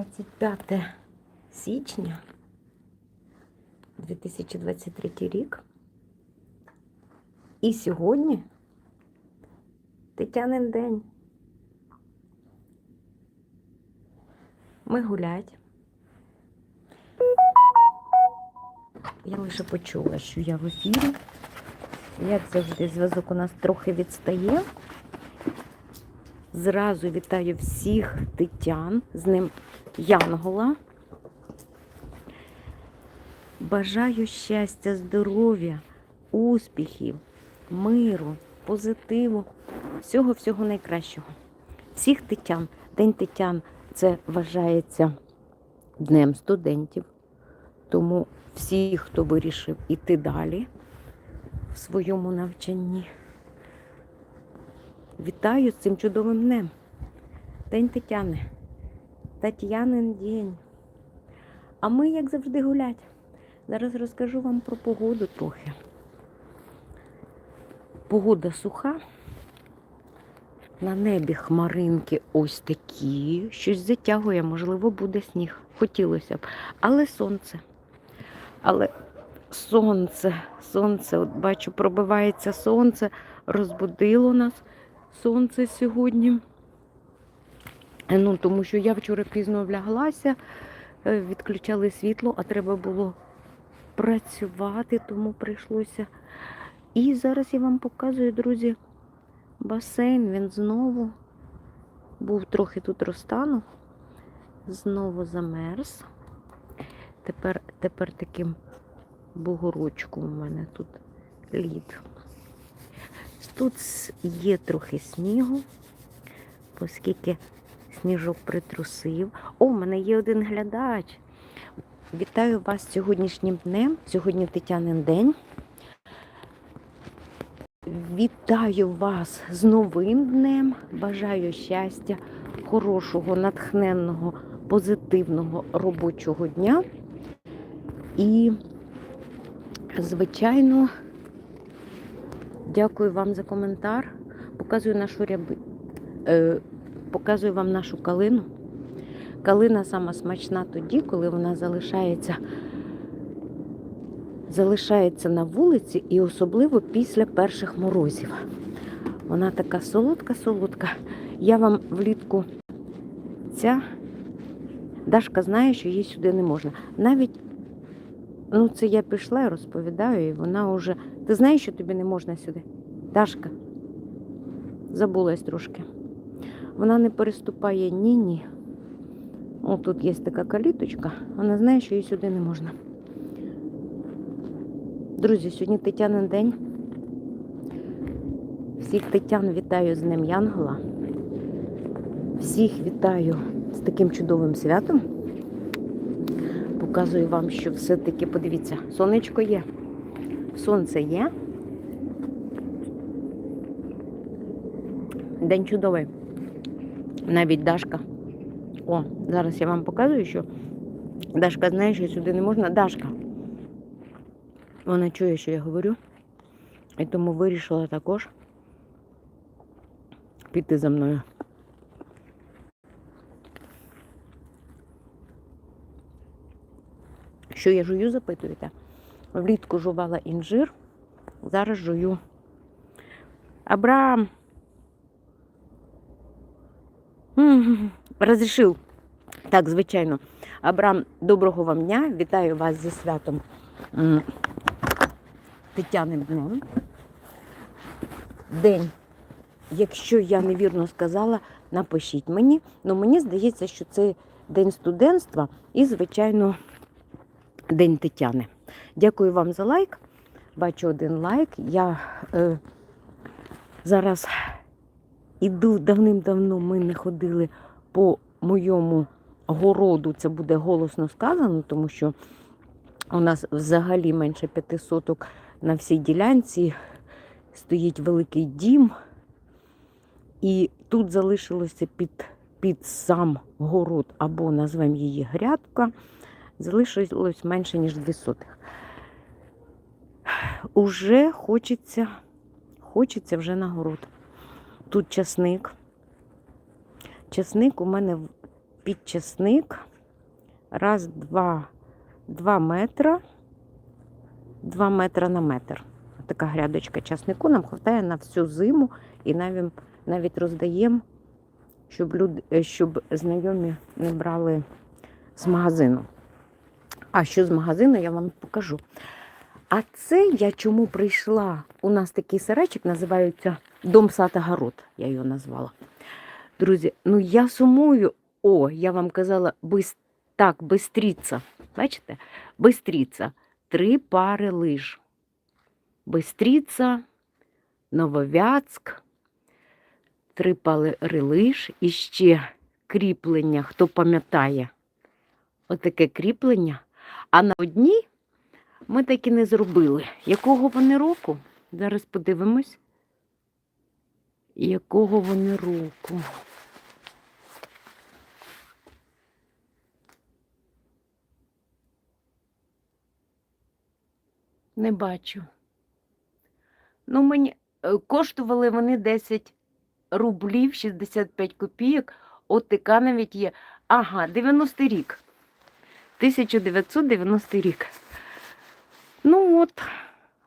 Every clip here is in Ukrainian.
25 січня 2023 рік. І сьогодні Тетянин день. Ми гулять. Я лише почула, що я в ефірі. Як завжди, зв'язок у нас трохи відстає. Зразу вітаю всіх тетян, з ним Янгола. Бажаю щастя, здоров'я, успіхів, миру, позитиву, всього-всього найкращого. Всіх тетян. День тетян це вважається днем студентів. Тому всі, хто вирішив іти далі в своєму навчанні. Вітаю з цим чудовим днем. День Тетяни. Тетянин день. А ми, як завжди, гулять. Зараз розкажу вам про погоду трохи. Погода суха. На небі хмаринки ось такі. Щось затягує, можливо, буде сніг. Хотілося б. Але сонце. Але сонце, сонце, от бачу, пробивається сонце, розбудило нас сонце сьогодні. Е, Ну, тому що я вчора пізно вляглася, е, відключали світло, а треба було працювати, тому прийшлося. І зараз я вам показую, друзі, басейн. Він знову був трохи тут розтанув, знову замерз. Тепер, тепер таким бугорочком у мене тут лід. Тут є трохи снігу, оскільки сніжок притрусив. О, у мене є один глядач. Вітаю вас сьогоднішнім днем. Сьогодні Тетянин день. Вітаю вас з новим днем. Бажаю щастя, хорошого, натхненного, позитивного робочого дня. І, звичайно, дякую вам за коментар. Показую нашу ряби. Показую вам нашу калину. Калина сама смачна тоді, коли вона залишається, залишається на вулиці і особливо після перших морозів. Вона така солодка-солодка. Я вам влітку ця Дашка знає, що їй сюди не можна. Навіть Ну, це я пішла і розповідаю, і вона вже. Ти знаєш, що тобі не можна сюди? Дашка. Забулась трошки. Вона не переступає ні-ні. О, тут є така каліточка, вона знає, що їй сюди не можна. Друзі, сьогодні Тетянин день. Всіх Тетян вітаю з Днем Янгола. Всіх вітаю з таким чудовим святом показую вам, що все-таки, подивіться, сонечко є. Сонце є. День чудовий. Навіть Дашка. О, зараз я вам показую, що Дашка знає, що сюди не можна. Дашка. Вона чує, що я говорю. І тому вирішила також піти за мною. Що я жую, запитуєте? Влітку жувала інжир, зараз жую. Абрам. Розрішив. Так, звичайно. Абрам, доброго вам дня. Вітаю вас зі святом Тетяним днем. День. Якщо я невірно сказала, напишіть мені. Ну, мені здається, що це день студентства і, звичайно, День Тетяни. Дякую вам за лайк. Бачу один лайк. Я е, зараз іду давним-давно ми не ходили по моєму городу. Це буде голосно сказано, тому що у нас взагалі менше п'яти соток на всій ділянці. Стоїть великий дім. І тут залишилося під, під сам город, або назвемо її грядка залишилось менше, ніж 2 сотих. Уже хочеться, хочеться вже на город. Тут часник. Часник у мене під часник Раз, два, два метра. Два метра на метр. Така грядочка часнику нам вистачає на всю зиму і навіть, навіть роздаємо, щоб, люди, е, щоб знайомі не брали з магазину. А що з магазину, я вам покажу. А це я чому прийшла? У нас такий сарайчик називається Дом сад я його назвала. Друзі, ну я сумую. О, я вам казала, бис... так, бистріться. Бачите? Бистріться. Три пари лиж. Бистріться, Нововятськ, три пари лиж і ще кріплення, хто пам'ятає. Отаке кріплення. А на одній ми так і не зробили. Якого вони року? Зараз подивимось. Якого вони року? Не бачу. Ну, мені е, коштували вони 10 рублів 65 копійок. От така навіть є. Ага, 90 рік. 1990 рік. Ну от,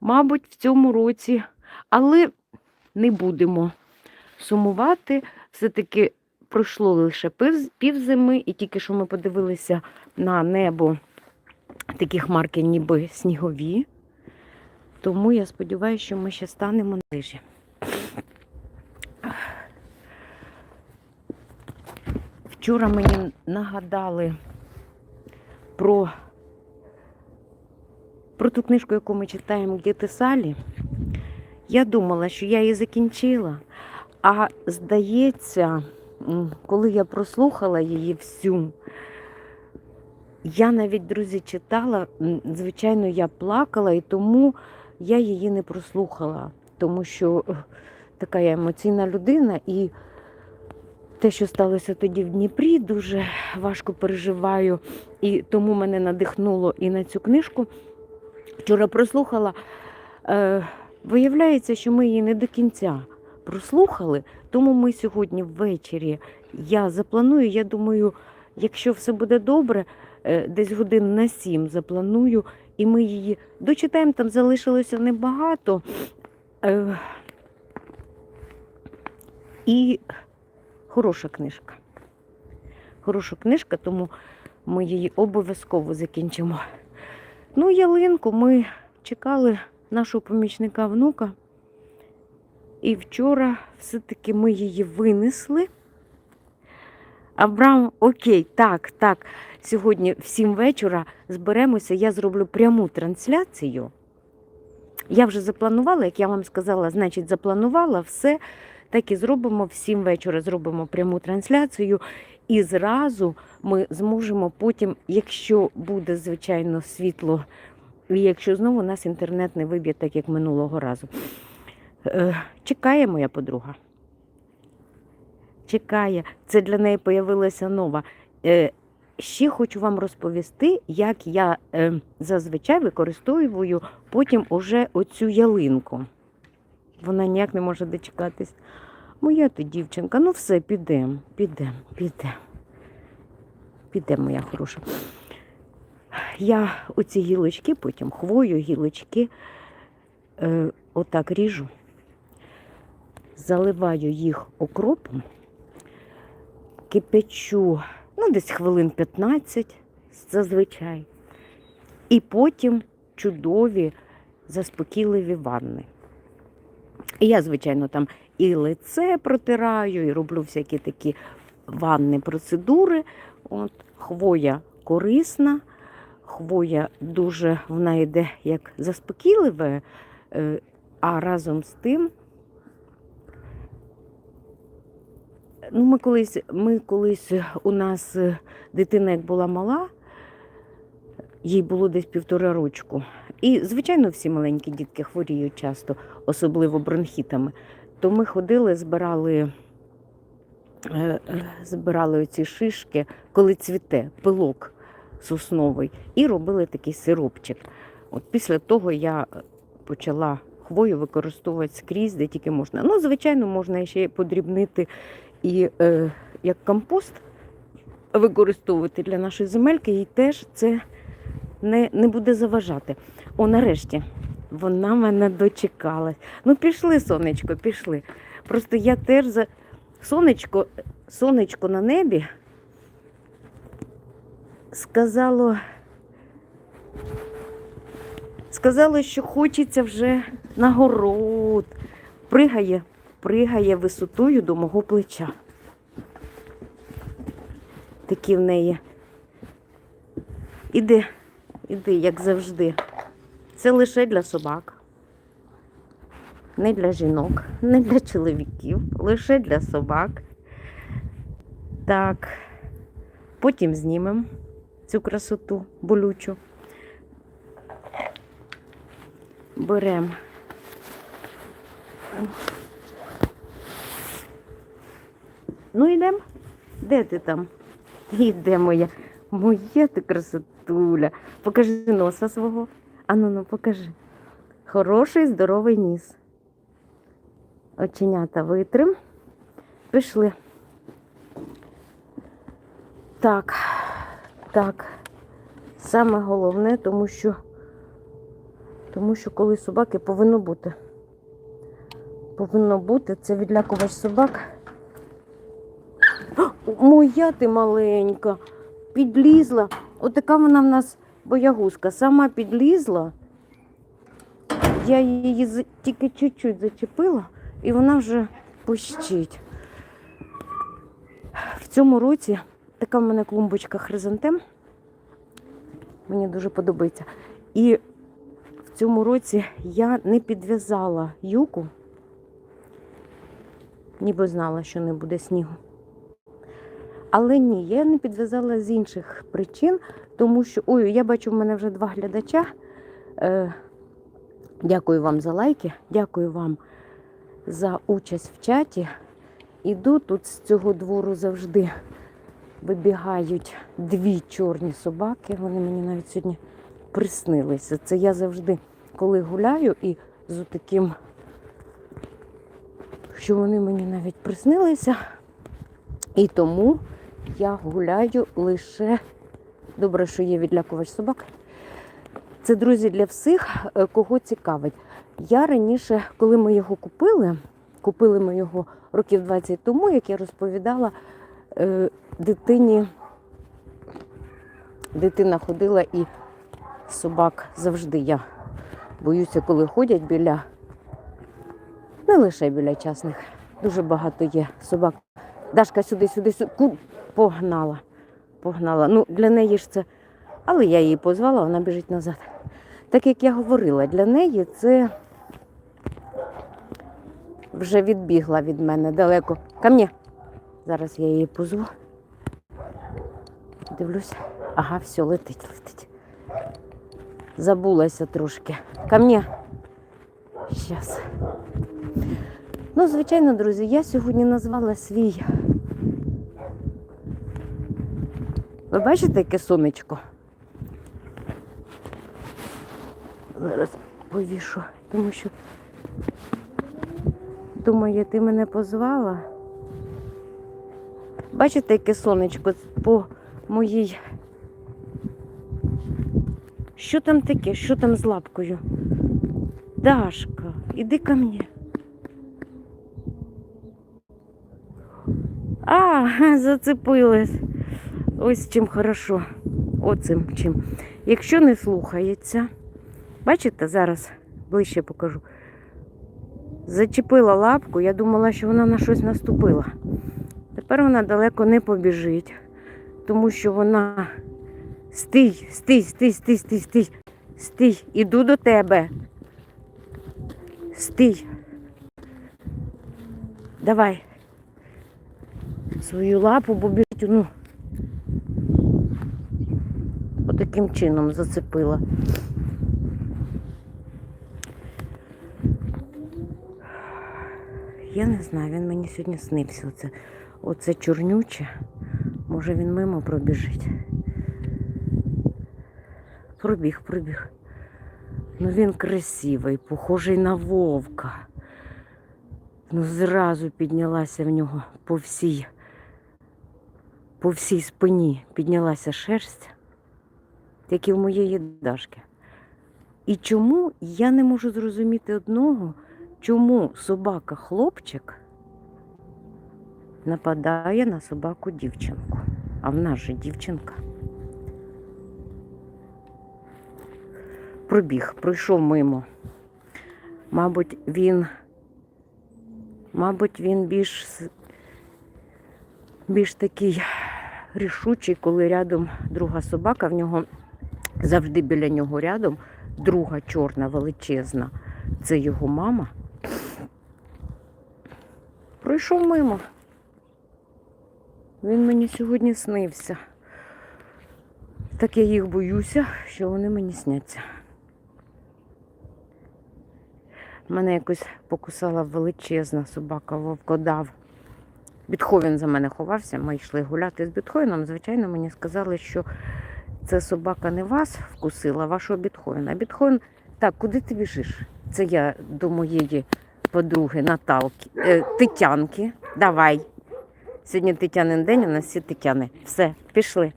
мабуть, в цьому році, але не будемо сумувати. Все-таки пройшло лише пів, півзими, і тільки що ми подивилися на небо такі хмарки, ніби снігові. Тому я сподіваюся, що ми ще станемо на лижі. Вчора мені нагадали про, про ту книжку, яку ми читаємо Діти Салі. Я думала, що я її закінчила. А здається, коли я прослухала її всю, я навіть, друзі, читала, звичайно, я плакала, і тому я її не прослухала, тому що е, така я емоційна людина, і те, що сталося тоді в Дніпрі, дуже важко переживаю, і тому мене надихнуло і на цю книжку. Вчора прослухала. Е, виявляється, що ми її не до кінця прослухали, тому ми сьогодні ввечері я запланую. Я думаю, якщо все буде добре, е, десь годин на сім запланую, і ми її дочитаємо. Там залишилося небагато. Е, і хороша книжка. Хороша книжка, тому ми її обов'язково закінчимо. Ну, ялинку ми чекали нашого помічника внука. І вчора все-таки ми її винесли. Абрам, окей, так, так. Сьогодні в 7 вечора зберемося, я зроблю пряму трансляцію. Я вже запланувала, як я вам сказала, значить, запланувала все. Так і зробимо в 7 вечора, зробимо пряму трансляцію. І зразу ми зможемо потім, якщо буде, звичайно, світло, і якщо знову нас інтернет не виб'є, так як минулого разу. Е, Чекає моя подруга. Чекає. Це для неї появилася нова. Е, Ще хочу вам розповісти, як я е, зазвичай використовую потім уже оцю ялинку. Вона ніяк не може дочекатись. Моя ти дівчинка, ну все, підемо, підемо, підемо. Підемо, моя хороша. Я оці гілочки, потім хвою, гілочки, е, отак ріжу, заливаю їх окропом, кипячу, ну, десь хвилин 15 зазвичай. І потім чудові заспокійливі ванни. І я, звичайно, там і лице протираю, і роблю всякі такі ванні процедури. От, хвоя корисна, хвоя дуже вона йде як заспокійливе, е, а разом з тим. Ну, ми колись, ми колись у нас е, дитина, як була мала, їй було десь півтора рочку. І, звичайно, всі маленькі дітки хворіють часто, особливо бронхітами. То ми ходили, збирали, е, збирали оці шишки, коли цвіте, пилок сосновий, і робили такий сиропчик. От після того я почала хвою використовувати скрізь, де тільки можна. Ну, звичайно, можна ще подрібнити і е, як компост використовувати для нашої земельки, і теж це не, не буде заважати. О, нарешті, вона мене дочекалась. Ну, пішли, сонечко, пішли. Просто я теж за сонечко, сонечко на небі сказало, сказало, що хочеться вже на город. Пригає, пригає висотою до мого плеча. Такі в неї. Іди, іди, як завжди. Це лише для собак. Не для жінок, не для чоловіків, лише для собак. Так, потім знімемо цю красоту болючу. Беремо. Ну, йдемо. Де ти там? Іде моя. Моя ти красотуля. Покажи носа свого. Ану, ну покажи. Хороший, здоровий ніс. Оченята витрим. Пішли. Так, так. Саме головне, тому що, тому що коли собаки повинно бути. Повинно бути, це відлякувач собак. О, Моя ти маленька, підлізла. Отака вона в нас боягузка. Сама підлізла. Я її тільки чуть-чуть зачепила, і вона вже пищить. В цьому році така в мене клумбочка хризантем. Мені дуже подобається. І в цьому році я не підв'язала юку, ніби знала, що не буде снігу. Але ні, я не підв'язала з інших причин, тому що. Ой, я бачу, в мене вже два глядача. Е, дякую вам за лайки, дякую вам за участь в чаті. Іду тут з цього двору завжди вибігають дві чорні собаки. Вони мені навіть сьогодні приснилися. Це я завжди, коли гуляю і з таким, що вони мені навіть приснилися. І тому я гуляю лише добре, що є відлякувач собак. Це, друзі, для всіх, е, кого цікавить. Я раніше, коли ми його купили, купили ми його років 20 тому, як я розповідала, е, дитині дитина ходила і собак завжди я боюся, коли ходять біля, не лише біля частних, дуже багато є собак. Дашка сюди, сюди, сюди. Погнала. Погнала. Ну, для неї ж це. Але я її позвала, вона біжить назад. Так як я говорила, для неї це вже відбігла від мене далеко. Ка мені. Зараз я її позву. Дивлюся. Ага, все, летить, летить. Забулася трошки. Ка мені. Щас. Ну, звичайно, друзі, я сьогодні назвала свій. Ви бачите, яке сонечко? Зараз повішу, тому що думаю, ти мене позвала. Бачите, яке сонечко по моїй. Що там таке? Що там з лапкою? Дашка, іди ко мені. А, зацепилась. Ось чим хорошо. Оцим чим. Якщо не слухається, бачите, зараз ближче покажу. Зачепила лапку, я думала, що вона на щось наступила. Тепер вона далеко не побіжить, тому що вона стій, стій, стій, стій, стій, стій, стій, іду до тебе. Стій. Давай. Свою лапу, бо ну. Отаким чином зацепила. Я не знаю, він мені сьогодні снився. Оце, оце чорнюче. Може він мимо пробіжить. Пробіг, пробіг. Ну він красивий, похожий на вовка. Ну, зразу піднялася в нього по всій по всій спині піднялася шерсть, як і в моєї Дашки. І чому я не можу зрозуміти одного, чому собака-хлопчик нападає на собаку дівчинку. А в нас же дівчинка. Пробіг, пройшов мимо. Мабуть, він, мабуть, він більш, більш такий рішучий, коли рядом друга собака, в нього завжди біля нього рядом друга чорна величезна. Це його мама. Пройшов мимо. Він мені сьогодні снився. Так я їх боюся, що вони мені сняться. Мене якось покусала величезна собака вовкодав. Бітховен за мене ховався, ми йшли гуляти з Бітховеном. Звичайно, мені сказали, що це собака не вас вкусила, а вашого Бітховена. А Бітховен, так, куди ти біжиш? Це я до моєї подруги Наталки, е, Тетянки. Давай. Сьогодні Тетянин день, у нас всі Тетяни. Все, пішли.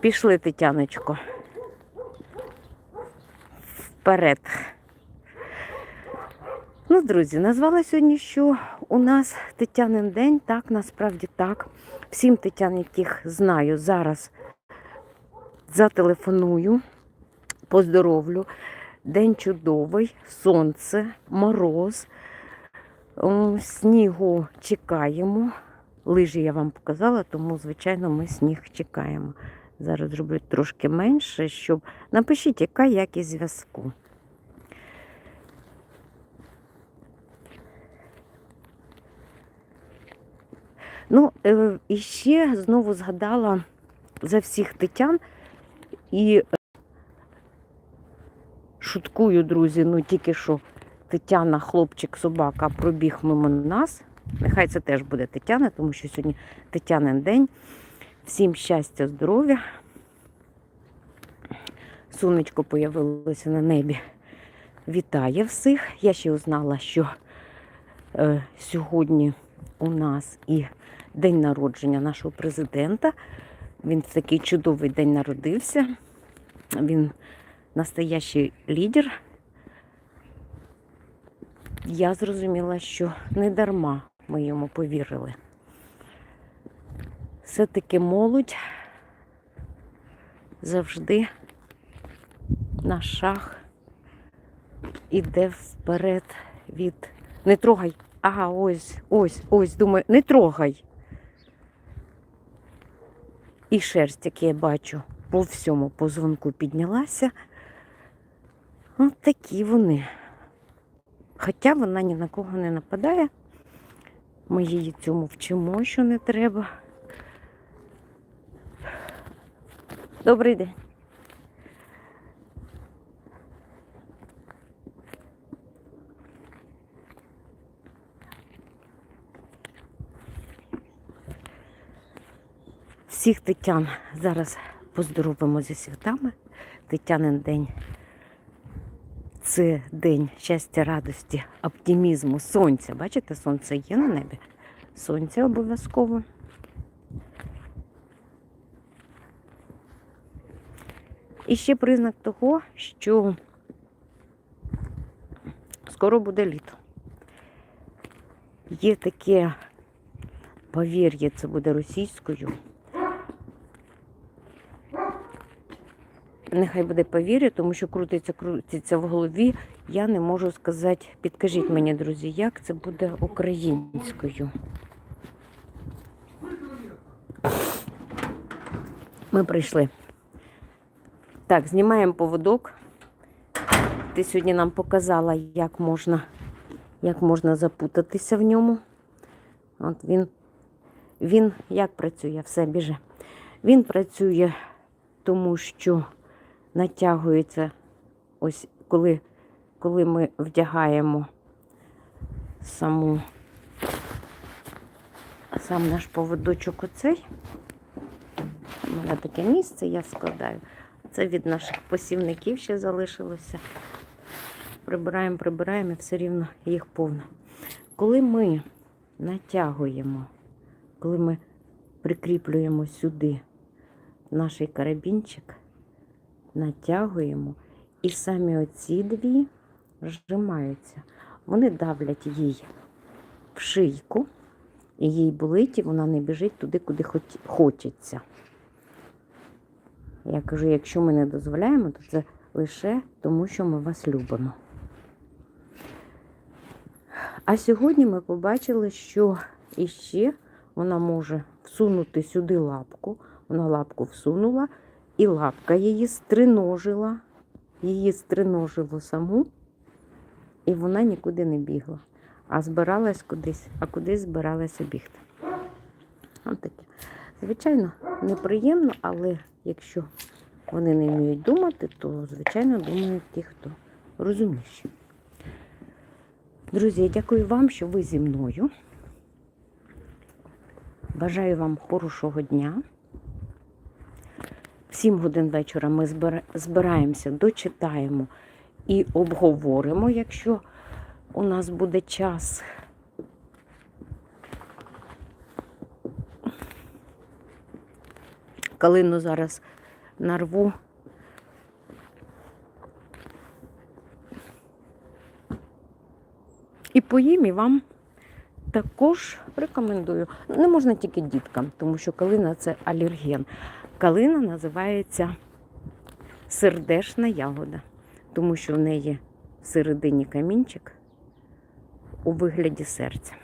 Пішли, Тетяночко. Вперед. Ну, друзі, назвала сьогодні, що у нас Тетянин день, так, насправді так. Всім Тетян, яких знаю, зараз зателефоную, поздоровлю. День чудовий, сонце, мороз. Снігу чекаємо. Лижі я вам показала, тому, звичайно, ми сніг чекаємо. Зараз зроблю трошки менше, щоб. Напишіть, яка якість зв'язку. Ну, е, і ще знову згадала за всіх тетян і е, шуткую, друзі, ну тільки що Тетяна, хлопчик, собака пробіг мимо нас. Нехай це теж буде Тетяна, тому що сьогодні Тетянин день. Всім щастя, здоров'я. Сонечко появилося на небі. Вітає всіх. Я ще узнала, що е, сьогодні у нас і день народження нашого президента. Він в такий чудовий день народився. Він настоящий лідер. Я зрозуміла, що не дарма ми йому повірили. Все-таки молодь завжди на шаг іде вперед від. Не трогай. Ага, ось, ось, ось, думаю, не трогай. І шерсть, як я бачу, по всьому позвонку піднялася. От такі вони. Хоча вона ні на кого не нападає. Ми її цьому вчимо, що не треба. Добрий день. Всіх Тетян зараз поздоровимо зі святами. Тетянин день це день щастя, радості, оптимізму, сонця. Бачите, сонце є на небі? Сонце обов'язково. І ще признак того, що скоро буде літо. Є таке повір'я, це буде російською. Нехай буде повір'я, тому що крутиться, крутиться в голові. Я не можу сказати, підкажіть мені, друзі, як це буде українською. Ми прийшли. Так, знімаємо поводок. Ти сьогодні нам показала, як можна, як можна запутатися в ньому. От він, він як працює, все біже. Він працює, тому що натягується, ось коли, коли ми вдягаємо саму, сам наш поводочок оцей. У мене таке місце я складаю. Це від наших посівників ще залишилося. Прибираємо, прибираємо і все рівно їх повно. Коли ми натягуємо, коли ми прикріплюємо сюди наш карабінчик, натягуємо, і самі оці дві зжимаються. Вони давлять їй в шийку, і їй болить, і вона не біжить туди, куди хочеться. Я кажу, якщо ми не дозволяємо, то це лише тому, що ми вас любимо. А сьогодні ми побачили, що іще вона може всунути сюди лапку. Вона лапку всунула, і лапка її стриножила, її стриножило саму, і вона нікуди не бігла, а збиралась кудись, а кудись збиралася бігти. От таке. Звичайно, неприємно, але якщо вони не вміють думати, то, звичайно, думають ті, хто розумніші. Друзі, я дякую вам, що ви зі мною. Бажаю вам хорошого дня. В 7 годин вечора ми збираємося, дочитаємо і обговоримо, якщо у нас буде час. Калину зараз нарву. І поїм і вам також рекомендую. Не можна тільки діткам, тому що калина це алерген. Калина називається сердешна ягода, тому що в неї всередині камінчик у вигляді серця.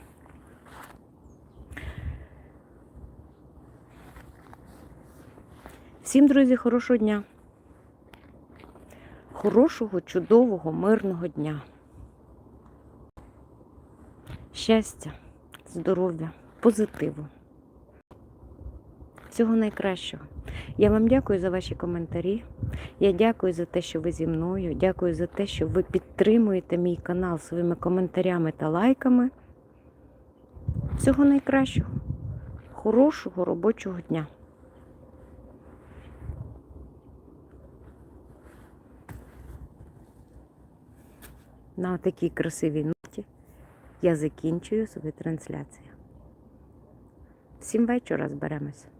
Всім, друзі, хорошого дня. Хорошого, чудового, мирного дня. Щастя, здоров'я, позитиву. Всього найкращого. Я вам дякую за ваші коментарі. Я дякую за те, що ви зі мною. Дякую за те, що ви підтримуєте мій канал своїми коментарями та лайками. Всього найкращого. Хорошого робочого дня. На такій красивій ноті я закінчую свою трансляцію. Всім вечора зберемося.